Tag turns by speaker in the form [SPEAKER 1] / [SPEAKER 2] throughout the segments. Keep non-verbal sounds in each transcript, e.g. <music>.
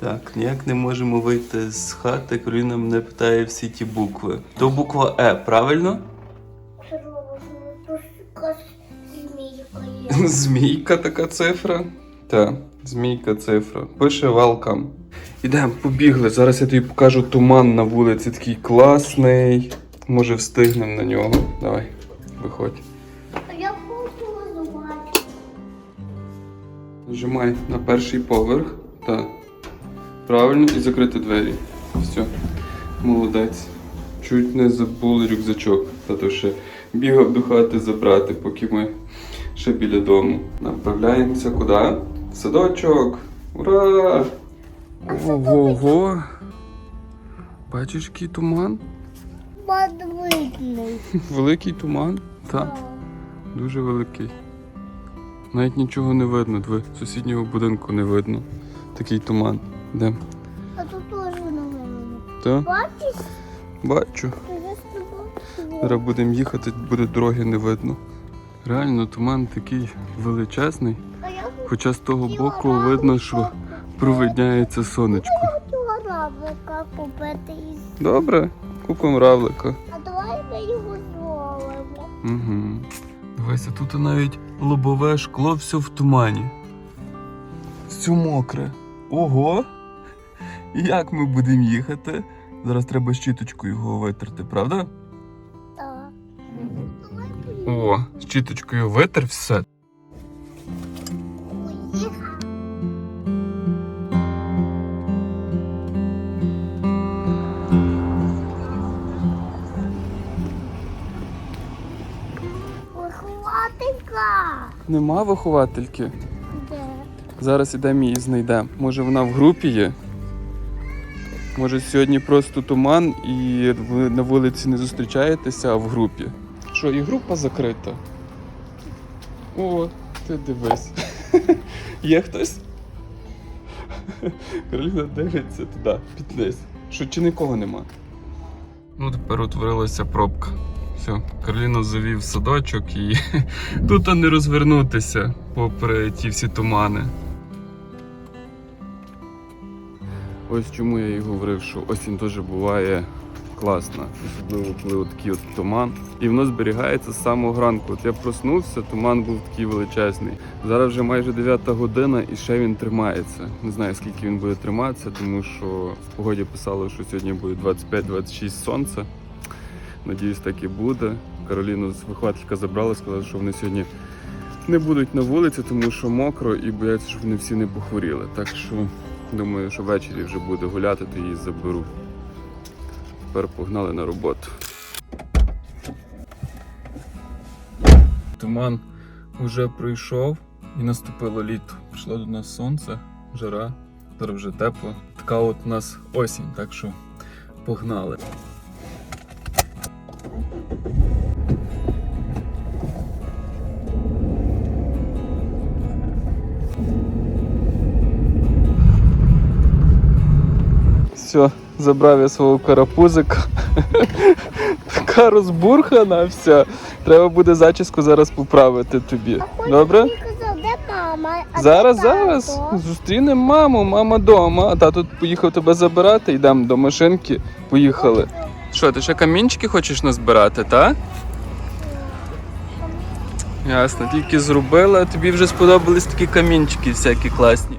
[SPEAKER 1] Так, ніяк не можемо вийти з хати, Кароліна мене питає всі ті букви. То буква Е, правильно?
[SPEAKER 2] Змійка.
[SPEAKER 1] Змійка така цифра. Так, змійка цифра. Пише welcome. Ідемо, побігли. Зараз я тобі покажу туман на вулиці. Такий класний. Може встигнемо на нього. Давай, виходь.
[SPEAKER 2] А я хочу розвивати.
[SPEAKER 1] Нажимай на перший поверх. Так. Правильно, і закрити двері. Все. Молодець. Чуть не забули рюкзачок. Тато ще бігав до хати забрати, поки ми ще біля дому. Направляємося куди? В садочок. Ура! Ого-го! Бачиш, який туман?
[SPEAKER 2] Подвидний. <laughs>
[SPEAKER 1] Великий туман? Так, дуже великий. Навіть нічого не видно, диви, сусіднього будинку не видно. Такий туман. Де?
[SPEAKER 2] А тут теж не видно.
[SPEAKER 1] Та?
[SPEAKER 2] Бачиш?
[SPEAKER 1] Бачу. Зараз будемо їхати, буде дороги не видно. Реально, туман такий величезний, хоча з того боку видно, що провидняється сонечко.
[SPEAKER 2] равлика купити.
[SPEAKER 1] Добре, купимо равлика.
[SPEAKER 2] А давай ми його зловимо.
[SPEAKER 1] Угу. Дивися, тут навіть лобове шкло все в тумані. Все мокре. Ого! Як ми будемо їхати? Зараз треба щіточкою його витерти, правда?
[SPEAKER 2] Так.
[SPEAKER 1] О, щіточкою витер все. Нема виховательки.
[SPEAKER 2] Де?
[SPEAKER 1] Зараз ідемо її знайдемо. Може вона в групі є? Може сьогодні просто туман і ви на вулиці не зустрічаєтеся, а в групі. Що, і група закрита? О, ти дивись. <laughs> Є хтось? <laughs> Кароліна дивиться туди, під низ. Що чи нікого нема? Ну, тепер утворилася пробка. Все, Кароліну завів садочок і <laughs> тут не розвернутися попри ті всі тумани. Ось чому я і говорив, що осінь теж буває класна, особливо коли от такий от туман. І воно зберігається з самого ранку. От я проснувся, туман був такий величезний. Зараз вже майже 9 година і ще він тримається. Не знаю скільки він буде триматися, тому що в погоді писало, що сьогодні буде 25-26 сонце. Надіюсь, так і буде. Кароліну з вихователька забрала, сказала, що вони сьогодні не будуть на вулиці, тому що мокро і бояться, щоб вони всі не похворіли. Так що думаю, що ввечері вже буде гуляти, то її заберу. Тепер погнали на роботу. Туман вже пройшов і наступило літо. Прийшло до нас сонце, жара, зараз вже тепло. Така от у нас осінь, так що погнали. Все, забрав я свого карапузика. <laughs> Така розбурхана вся. Треба буде зачіску зараз поправити тобі. Добре? Зараз, зараз. Зустрінемо маму, мама вдома. А тато поїхав тебе забирати, йдемо до машинки. Поїхали. Що, ти ще камінчики хочеш назбирати, так? Ясно, тільки зробила, тобі вже сподобались такі камінчики всякі класні.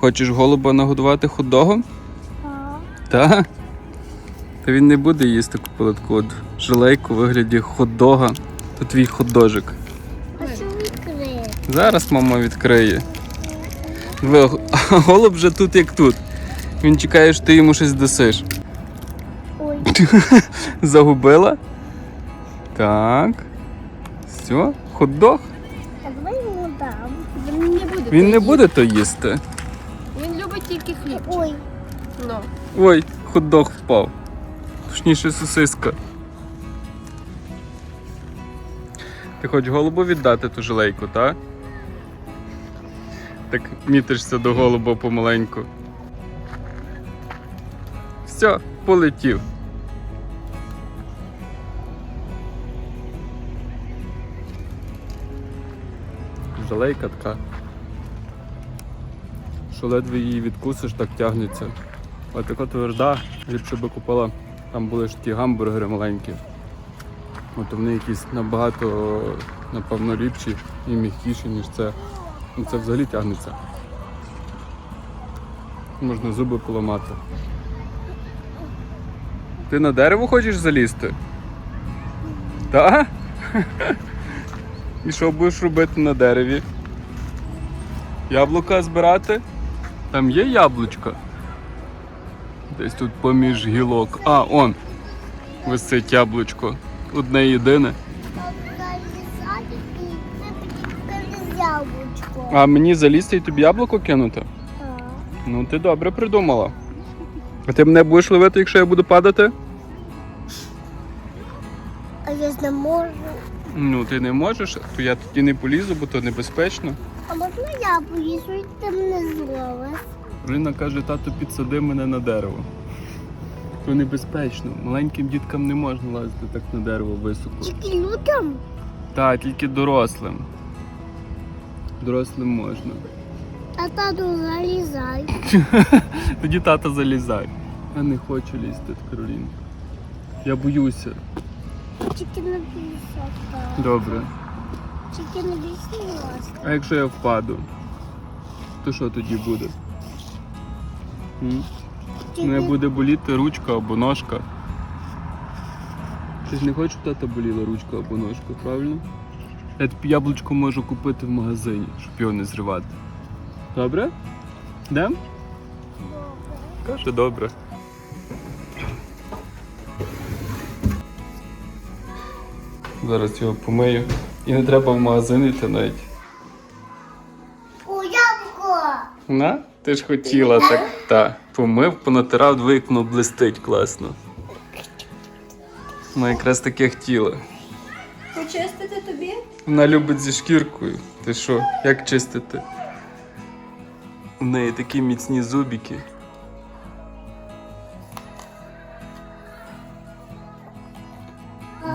[SPEAKER 1] Хочеш голуба нагодувати хот-догом?
[SPEAKER 2] Так.
[SPEAKER 1] Так. Та він не буде їсти таку от жилейку у вигляді хот-дога. Твій хот-дожик.
[SPEAKER 2] А що?
[SPEAKER 1] Зараз мама відкриє. Диви, <laughs> голуб вже тут як тут. Він чекає, що ти йому щось дасиш.
[SPEAKER 2] Ой, <laughs>
[SPEAKER 1] Загубила? Так. Все, хот-дог.
[SPEAKER 2] а давай йому дам.
[SPEAKER 3] Він не буде.
[SPEAKER 1] Він не буде то їсти.
[SPEAKER 3] Він любить хліб.
[SPEAKER 2] Ой,
[SPEAKER 3] Ну.
[SPEAKER 1] Ой, хот-дог впав. Точніше, сосиска. Ти хочеш голубу віддати ту жилейку, так? Так мітишся до голуба помаленьку. Все, полетів. жалейка така. Що ледве її відкусиш, так тягнеться. А така тверда, ліпше би купила. Там були ж ті гамбургери маленькі. От вони якісь набагато, напевно, ліпші і м'якіші, ніж це. Ну це взагалі тягнеться. Можна зуби поламати. Ти на дерево хочеш залізти? Так? <laughs> І що будеш робити на дереві? Яблука збирати? Там є яблучка. Десь тут поміж гілок. А, он. Висить яблучко. Одне єдине.
[SPEAKER 2] яблучко.
[SPEAKER 1] А мені залізти і тобі яблуко кинути?
[SPEAKER 2] Так.
[SPEAKER 1] Ну, ти добре придумала. А ти мене будеш ловити, якщо я буду падати?
[SPEAKER 2] А я ж не можу.
[SPEAKER 1] Ну, ти не можеш, то я тоді не полізу, бо то небезпечно.
[SPEAKER 2] А можна я поїжджу, і ти мене зловиш?
[SPEAKER 1] Рина каже, тато підсади мене на дерево. То небезпечно. Маленьким діткам не можна лазити так на дерево високо.
[SPEAKER 2] Тільки людям?
[SPEAKER 1] Так, тільки дорослим. Дорослим можна.
[SPEAKER 2] А тату залізай. <laughs>
[SPEAKER 1] Тоді тата залізай. Я не хочу лізти, Каролін. Я боюся.
[SPEAKER 2] Тільки не бійся. так.
[SPEAKER 1] Добре.
[SPEAKER 2] Тільки не ласка.
[SPEAKER 1] А якщо я впаду, то що тоді буде? М?
[SPEAKER 2] Тільки...
[SPEAKER 1] Не буде боліти ручка або ножка. Ти ж не хочеш, щоб тата боліла ручка або ножка, правильно? Я тобі яблучко можу купити в магазині, щоб його не зривати. Добре? Дем? Каже, добре. Зараз його помию. І не треба в магазин йти навіть.
[SPEAKER 2] О, яблуко!
[SPEAKER 1] На? Ти ж хотіла так. Та. Помив, понатирав, двоїк, блистить класно. Вона якраз таке хотіла.
[SPEAKER 3] Почистити тобі?
[SPEAKER 1] Вона любить зі шкіркою. Ти що, як чистити? У неї такі міцні зубики.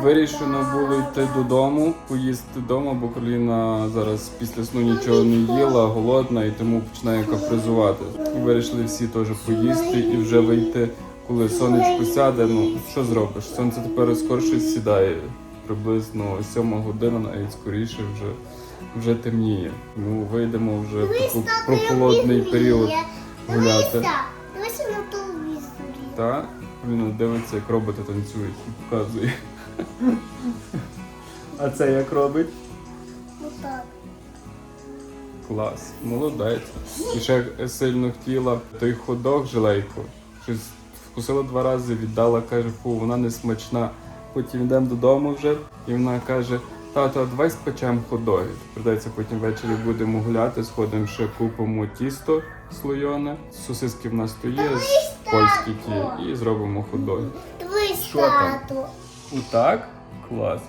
[SPEAKER 1] Вирішено було йти додому, поїсти вдома, бо Кароліна зараз після сну нічого не їла, голодна і тому починає капризувати. І вирішили всі теж поїсти і вже вийти, коли сонечко сяде. Ну що зробиш? Сонце тепер скорше сідає. Приблизно сьома година, навіть скоріше вже, вже темніє. Тому вийдемо вже в прохолодний період гуляти.
[SPEAKER 2] Дивися, на телевізорі.
[SPEAKER 1] Та він дивиться, як роботи танцюють і показує. А це як робить?
[SPEAKER 2] Отак.
[SPEAKER 1] Клас, молодець. І ще сильно хотіла той ходок жилейку. Щось вкусила два рази, віддала, каже, фу, вона не смачна. Потім йдемо додому вже, і вона каже, тато, а давай спечемо ходоги. Придеться потім ввечері будемо гуляти, сходимо ще купимо тісто слойоне, сосиски в нас то є, польські ті, і зробимо ходоги.
[SPEAKER 2] Дивись,
[SPEAKER 1] Що там? Отак? Клас.